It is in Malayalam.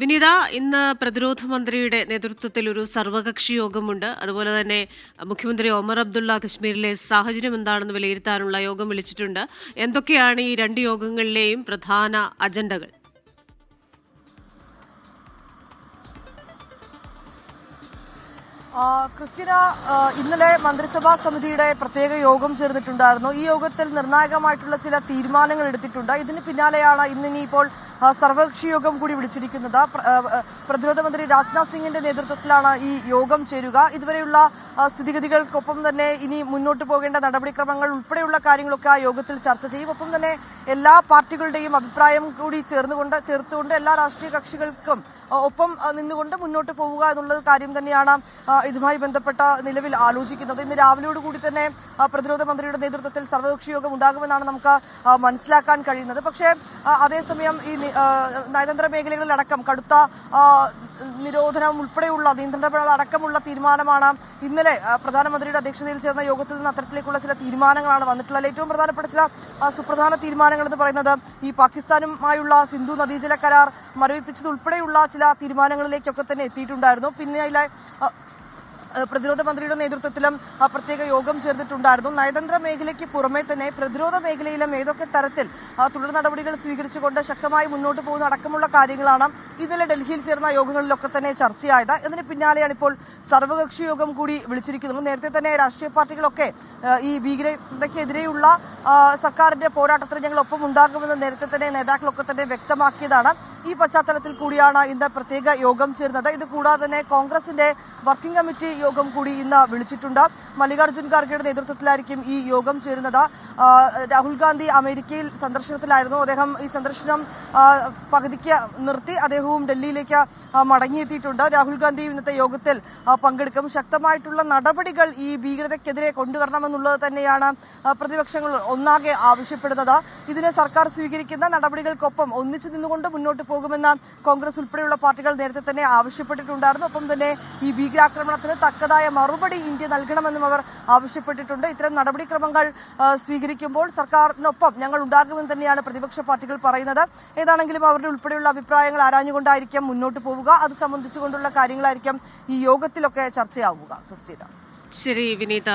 വിനീത ഇന്ന് പ്രതിരോധ മന്ത്രിയുടെ നേതൃത്വത്തിൽ ഒരു സർവകക്ഷി യോഗമുണ്ട്. അതുപോലെ തന്നെ മുഖ്യമന്ത്രി ഒമർ അബ്ദുള്ള കശ്മീരിലെ സാഹചര്യം എന്താണെന്ന് വിലയിരുത്താനുള്ള യോഗം വിളിച്ചിട്ടുണ്ട്. എന്തൊക്കെയാണ് ഈ രണ്ട് യോഗങ്ങളിലെയും പ്രധാന അജണ്ടകൾ? ക്രിസ്റ്റിന ഇന്നലെ മന്ത്രിസഭാ സമിതിയുടെ പ്രത്യേക യോഗം ചേർന്നിട്ടുണ്ടായിരുന്നു. ഈ യോഗത്തിൽ നിർണായകമായിട്ടുള്ള ചില തീരുമാനങ്ങൾ എടുത്തിട്ടുണ്ട്. ഇതിന് പിന്നാലെയാണ് ഇന്ന് സർവകക്ഷി യോഗം കൂടി വിളിച്ചിരിക്കുന്നത്. പ്രതിരോധ മന്ത്രി രാജ്നാഥ് സിംഗിന്റെ നേതൃത്വത്തിലാണ് ഈ യോഗം ചേരുക. ഇതുവരെയുള്ള സ്ഥിതിഗതികൾക്കൊപ്പം തന്നെ ഇനി മുന്നോട്ട് പോകേണ്ട നടപടിക്രമങ്ങൾ ഉൾപ്പെടെയുള്ള കാര്യങ്ങളൊക്കെ ആ യോഗത്തിൽ ചർച്ച ചെയ്യും. ഒപ്പം തന്നെ എല്ലാ പാർട്ടികളുടെയും അഭിപ്രായം കൂടി ചേർന്നുകൊണ്ട് ചേർത്തുകൊണ്ട് എല്ലാ രാഷ്ട്രീയ കക്ഷികൾക്കും ഒപ്പം നിന്നുകൊണ്ട് മുന്നോട്ട് പോവുക എന്നുള്ളത് കാര്യം തന്നെയാണ് ഇതുമായി ബന്ധപ്പെട്ട നിലവിൽ ആലോചിക്കുന്നത്. ഇന്ന് രാവിലെയോട് കൂടി തന്നെ പ്രതിരോധ മന്ത്രിയുടെ നേതൃത്വത്തിൽ സർവകക്ഷി യോഗം ഉണ്ടാകുമെന്നാണ് നമുക്ക് മനസ്സിലാക്കാൻ കഴിയുന്നത്. പക്ഷേ അതേസമയം ഈ നയതന്ത്ര മേഖലകളിലടക്കം കടുത്ത നിരോധനം ഉൾപ്പെടെയുള്ള നിയന്ത്രണങ്ങൾ അടക്കമുള്ള തീരുമാനമാണ് ഇന്നലെ പ്രധാനമന്ത്രിയുടെ അധ്യക്ഷതയിൽ ചേർന്ന യോഗത്തിൽ നിന്ന് അത്തരത്തിലേക്കുള്ള ചില തീരുമാനങ്ങളാണ് വന്നിട്ടുള്ളത്. ഏറ്റവും പ്രധാനപ്പെട്ട ചില സുപ്രധാന തീരുമാനങ്ങൾ എന്ന് പറയുന്നത് ഈ പാകിസ്ഥാനുമായുള്ള സിന്ധു നദീജല കരാർ മരവിപ്പിച്ചതുൾപ്പെടെയുള്ള ചില തീരുമാനങ്ങളിലേക്കൊക്കെ തന്നെ എത്തിയിട്ടുണ്ടായിരുന്നു. പിന്നെ ഏഹ് പ്രതിരോധ മന്ത്രിയുടെ നേതൃത്വത്തിലും പ്രത്യേക യോഗം ചേർന്നിട്ടുണ്ടായിരുന്നു. നയതന്ത്ര മേഖലയ്ക്ക് പുറമെ തന്നെ പ്രതിരോധ മേഖലയിലും ഏതൊക്കെ തരത്തിൽ തുടർ നടപടികൾ സ്വീകരിച്ചുകൊണ്ട് ശക്തമായി മുന്നോട്ട് പോകുന്ന അടക്കമുള്ള കാര്യങ്ങളാണ് ഇന്നലെ ഡൽഹിയിൽ ചേർന്ന യോഗങ്ങളിലൊക്കെ തന്നെ ചർച്ചയായത്. ഇതിന് പിന്നാലെയാണ് ഇപ്പോൾ സർവകക്ഷി യോഗം കൂടി വിളിച്ചിരിക്കുന്നത്. നേരത്തെ തന്നെ രാഷ്ട്രീയ പാർട്ടികളൊക്കെ ഈ ഭീകരതയ്ക്കെതിരെയുള്ള സർക്കാരിന്റെ പോരാട്ടത്തിന് ഞങ്ങൾ ഒപ്പം ഉണ്ടാകുമെന്ന് നേരത്തെ തന്നെ നേതാക്കളൊക്കെ തന്നെ വ്യക്തമാക്കിയതാണ്. ഈ പശ്ചാത്തലത്തിൽ കൂടിയാണ് ഇന്ന് പ്രത്യേക യോഗം ചേർന്നത് ഇത് കൂടാതെ തന്നെ കോൺഗ്രസിന്റെ വർക്കിംഗ് കമ്മിറ്റി യോഗം കൂടി ഇന്ന് വിളിച്ചിട്ടുണ്ട്. മല്ലികാർജുൻ ഖാർഗെയുടെ നേതൃത്വത്തിലായിരിക്കും ഈ യോഗം ചേരുന്നത്. രാഹുൽ ഗാന്ധി അമേരിക്കയിൽ സന്ദർശനത്തിലായിരുന്നു. അദ്ദേഹം ഈ സന്ദർശനം പകുതിക്ക് നിർത്തി അദ്ദേഹവും ഡൽഹിയിലേക്ക് മടങ്ങിയെത്തിയിട്ടുണ്ട്. രാഹുൽ ഗാന്ധി ഇന്നത്തെ യോഗത്തിൽ പങ്കെടുക്കും. ശക്തമായിട്ടുള്ള നടപടികൾ ഈ ഭീകരതയ്ക്കെതിരെ കൊണ്ടുവരണമെന്നുള്ളത് തന്നെയാണ് പ്രതിപക്ഷങ്ങൾ ഒന്നാകെ ആവശ്യപ്പെടുന്നത്. ഇതിന് സർക്കാർ സ്വീകരിക്കുന്ന നടപടികൾക്കൊപ്പം ഒന്നിച്ചു നിന്നുകൊണ്ട് മുന്നോട്ട് പോകുമെന്ന് കോൺഗ്രസ് ഉൾപ്പെടെയുള്ള പാർട്ടികൾ നേരത്തെ തന്നെ ആവശ്യപ്പെട്ടിട്ടുണ്ടായിരുന്നു. ഒപ്പം തന്നെ ഈ ഭീകരാക്രമണത്തിന് തക്കതായ മറുപടി ഇന്ത്യ നൽകണമെന്നും അവർ ആവശ്യപ്പെട്ടിട്ടുണ്ട്. ഇത്തരം നടപടിക്രമങ്ങൾ സ്വീകരിക്കുമ്പോൾ സർക്കാരിനൊപ്പം ഞങ്ങൾ ഉണ്ടാകുമെന്ന് തന്നെയാണ് പ്രതിപക്ഷ പാർട്ടികൾ പറയുന്നത്. ഏതാണെങ്കിലും അവരുടെ ഉൾപ്പെടെയുള്ള അഭിപ്രായങ്ങൾ ആരാഞ്ഞുകൊണ്ടായിരിക്കും മുന്നോട്ട് പോവുക. അത് സംബന്ധിച്ചുകൊണ്ടുള്ള കാര്യങ്ങളായിരിക്കും ഈ യോഗത്തിലൊക്കെ ചർച്ചയാവുക. ക്രിസ്റ്റീന ശരി വിനീത.